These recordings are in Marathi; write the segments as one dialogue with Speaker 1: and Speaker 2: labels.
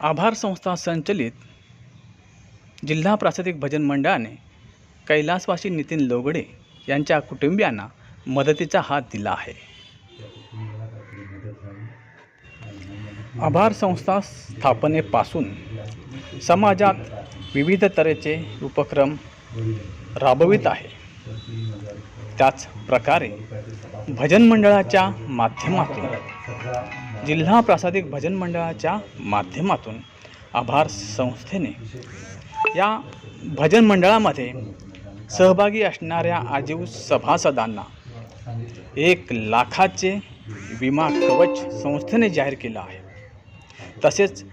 Speaker 1: आभार संस्था संचलित जिल्हा प्रासादिक भजन मंडळाने कैलासवासी नितीन लोगडे यांच्या कुटुंबियांना मदतीचा हात दिला आहे. आभार संस्था स्थापनेपासून समाजात विविध तऱ्हेचे उपक्रम राबवित आहे. त्याच प्रकारे भजन मंडळाच्या माध्यमातून जिल्हा प्रासादिक भजन मंडळाच्या माध्यमातून आभार संस्थेने या भजन मंडळामध्ये सहभागी असणाऱ्या आजीव सभासदांना एक लाखाचे विमा कवच संस्थेने जाहीर केलं आहे. तसेच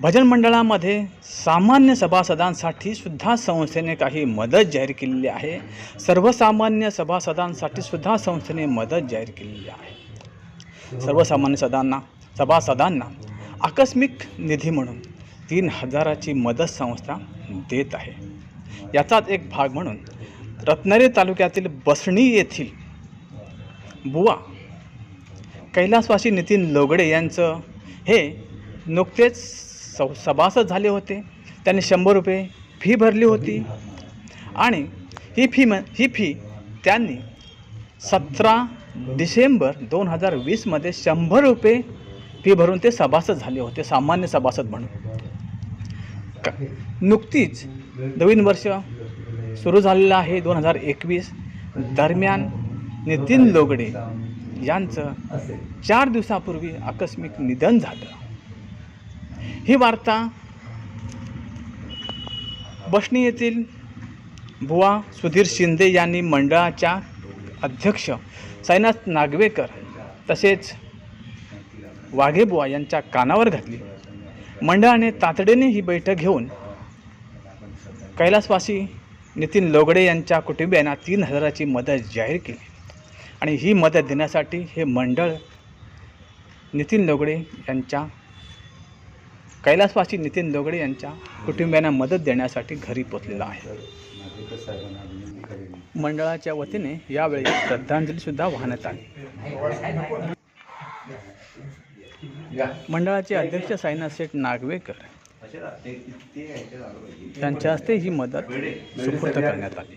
Speaker 1: भजन मंडळामध्ये सामान्य सभासदांसाठी सुद्धा संस्थेने काही मदत जाहीर केलेली आहे. सर्वसामान्य सभासदांसाठी सुद्धा संस्थेने मदत जाहीर केलेली आहे. हो. सर्वसामान्य सदांना सभासदांना आकस्मिक निधी म्हणून तीन हजाराची मदत संस्था देत आहे. याचाच एक भाग म्हणून रत्नागिरी तालुक्यातील बसणी येथील बुवा कैलासवासी नितीन लोगडे यांचं हे नुकतेच सौ सभासद झाले होते. त्यांनी शंभर रुपये फी भरली होती. आणि ही फी म ही फी त्यांनी सतरा डिसेंबर दोन हजार वीसमध्ये शंभर रुपये फी भरून ते सभासद झाले होते सामान्य सभासद म्हणून. नुकतीच नवीन वर्ष सुरू झालेलं आहे दोन हजार एकवीस. दरम्यान नितीन लोगडे यांचं चार दिवसापूर्वी आकस्मिक निधन झालं. ही वार्ता बसणी येथील बुवा सुधीर शिंदे यांनी मंडळाच्या अध्यक्ष साईनाथ नागवेकर तसेच वाघेबुवा यांच्या कानावर घातली. मंडळाने तातडीने ही बैठक घेऊन कैलासवासी नितीन लोगडे यांच्या कुटुंबियांना तीन हजाराची मदत जाहीर केली. आणि ही मदत देण्यासाठी हे मंडळ नितीन लोगडे यांच्या कैलासवासी नितीन लोगडे यांच्या कुटुंबियांना मदत देण्यासाठी घरी पोचलेला आहे. मंडळाच्या वतीने यावेळी श्रद्धांजलीसुद्धा वाहण्यात आली. मंडळाचे अध्यक्ष साईनाथ शेठ नागवेकर यांच्या हस्ते ही मदत सुपूर्द करण्यात आली.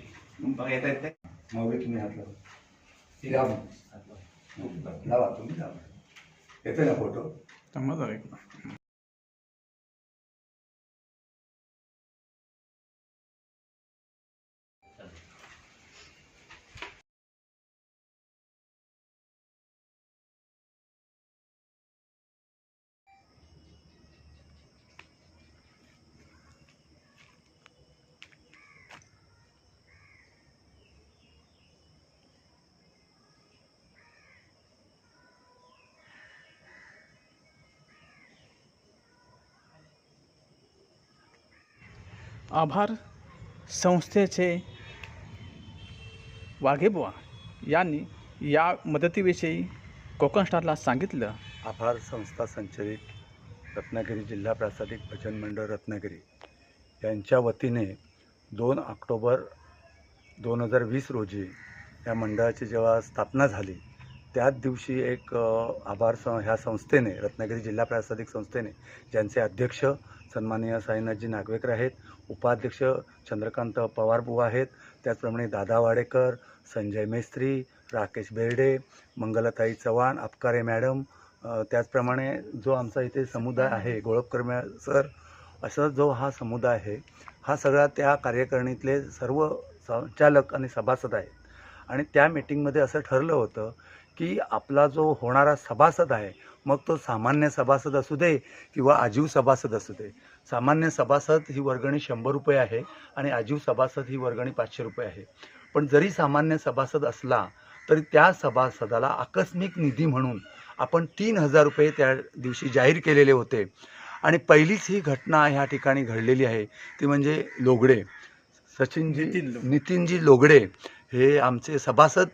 Speaker 1: आभार संस्थेचे वाघेबुवा यांनी या मदतीविषयी कोकण स्टारला सांगितलं
Speaker 2: आभार संस्था संचलित रत्नागिरी जिल्हा प्रासादिक भजन मंडळ रत्नागिरी यांच्या वतीने दोन ऑक्टोबर दोन हजार वीस रोजी या मंडळाची जेव्हा स्थापना झाली त्याच दिवशी एक आभार सं ह्या संस्थेने रत्नागिरी जिल्हा प्रासादिक संस्थेने ज्यांचे अध्यक्ष सन्माननीय साईनाथजी नागवेकर आहेत. उपाध्यक्ष चंद्रकांत पवारबुवा आहेत. त्याचप्रमाणे दादा वाडेकर संजय मेस्त्री राकेश बेर्डे मंगलताई चव्हाण अपकारे मॅडम त्याचप्रमाणे जो आमचा इथे समुदाय आहे गोळपकर मॅ सर असा जो हा समुदाय आहे हा सगळा त्या कार्यकारिणीतले सर्व संचालक आणि सभासद आहेत. आणि त्या मीटिंगमध्ये असं ठरलं होतं की आपला जो होणारा सभासद आहे मग तो सामान्य सभासद असू दे किंवा आजीव सभासद असू दे. सामान्य सभासद ही वर्गणी शंभर रुपये आहे आणि आजीव सभासद ही वर्गणी पाचशे रुपये आहे. पण जरी सामान्य सभासद असला तरी त्या सभासदाला आकस्मिक निधी म्हणून आपण तीन हजार रुपये त्या दिवशी जाहीर केलेले होते. आणि पहिलीच ही घटना ह्या ठिकाणी घडलेली आहे ती म्हणजे लोगडे. सचिनजी. नितीनजी लोगडे हे आमचे सभासद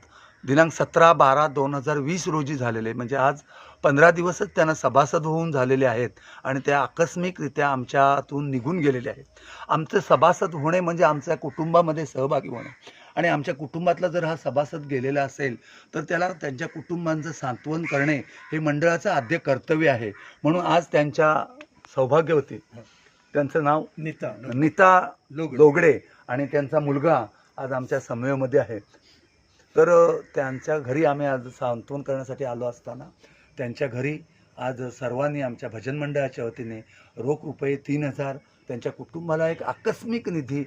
Speaker 2: दिनांक सतरा बारा दोन हजार वीस रोजी झालेले. म्हणजे आज पंधरा दिवसच त्यांना सभासद होऊन झालेले आहेत आणि त्या आकस्मिकरित्या आमच्यातून निघून गेलेले आहेत. आमचे सभासद होणे म्हणजे आमच्या कुटुंबामध्ये सहभागी होणे. आणि आमच्या कुटुंबातला जर हा सभासद गेलेला असेल तर त्याला त्यांच्या कुटुंबांचं सांत्वन करणे हे मंडळाचं आद्य कर्तव्य आहे. म्हणून आज त्यांच्या सौभाग्यवती त्यांचं नाव
Speaker 3: नीता.
Speaker 2: नीता
Speaker 3: लोगडे.
Speaker 2: लोगडे आणि त्यांचा मुलगा आज आमच्या समूहामध्ये आहे. तर त्यांच्या घरी आम्ही आज सांत्वन करण्यासाठी आलो असताना त्यांच्या घरी आज सर्वांनी आमच्या भजन मंडळाच्या वतीने रोख रुपये तीन हजार त्यांच्या कुटुंबाला एक आकस्मिक निधी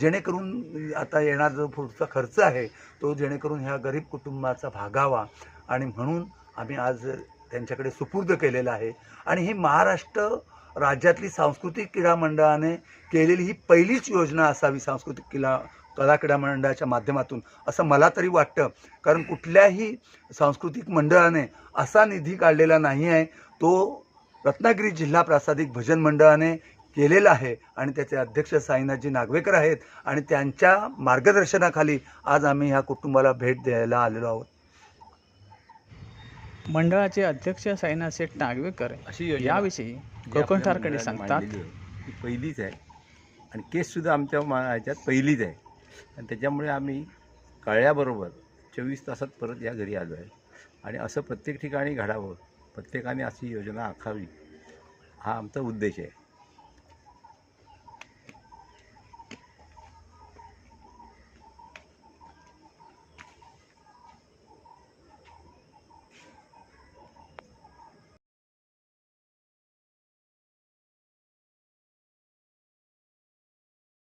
Speaker 2: जेणेकरून आता येणार जो पुढचा खर्च आहे तो जेणेकरून ह्या गरीब कुटुंबाचा भागावा. आणि म्हणून आम्ही आज त्यांच्याकडे सुपूर्द केलेला आहे. आणि ही महाराष्ट्र राज्यातली सांस्कृतिक क्रीडा मंडळाने केलेली ही पहिलीच योजना असावी सांस्कृतिक क्रीडा कला क्रीडा मंडळाच्या माध्यमातून. असं मला तरी वाटतं. कारण कुठल्याही सांस्कृतिक मंडळाने असा निधी काढलेला नाही आहे. तो रत्नागिरी जिल्हा प्रासादिक भजन मंडळाने केलेला आहे आणि त्याचे अध्यक्ष साईनाथजी नागवेकर आहेत आणि त्यांच्या मार्गदर्शनाखाली आज आम्ही ह्या कुटुंबाला भेट द्यायला आलेलो आहोत.
Speaker 1: मंडळाचे अध्यक्ष साईनाथ शेठ नागवेकर
Speaker 4: अशी
Speaker 1: याविषयी कोकण ठारकडे सांगतात.
Speaker 4: पहिलीच आहे. आणि केससुद्धा आमच्या मा ह्याच्यात पहिलीच आहे. आणि त्याच्यामुळे आम्ही कळल्याबरोबर चोवीस तासात परत या घरी आलो आहे. आणि असं प्रत्येक ठिकाणी घडावं प्रत्येकाने अशी योजना आखावी हा आमचा उद्देश आहे.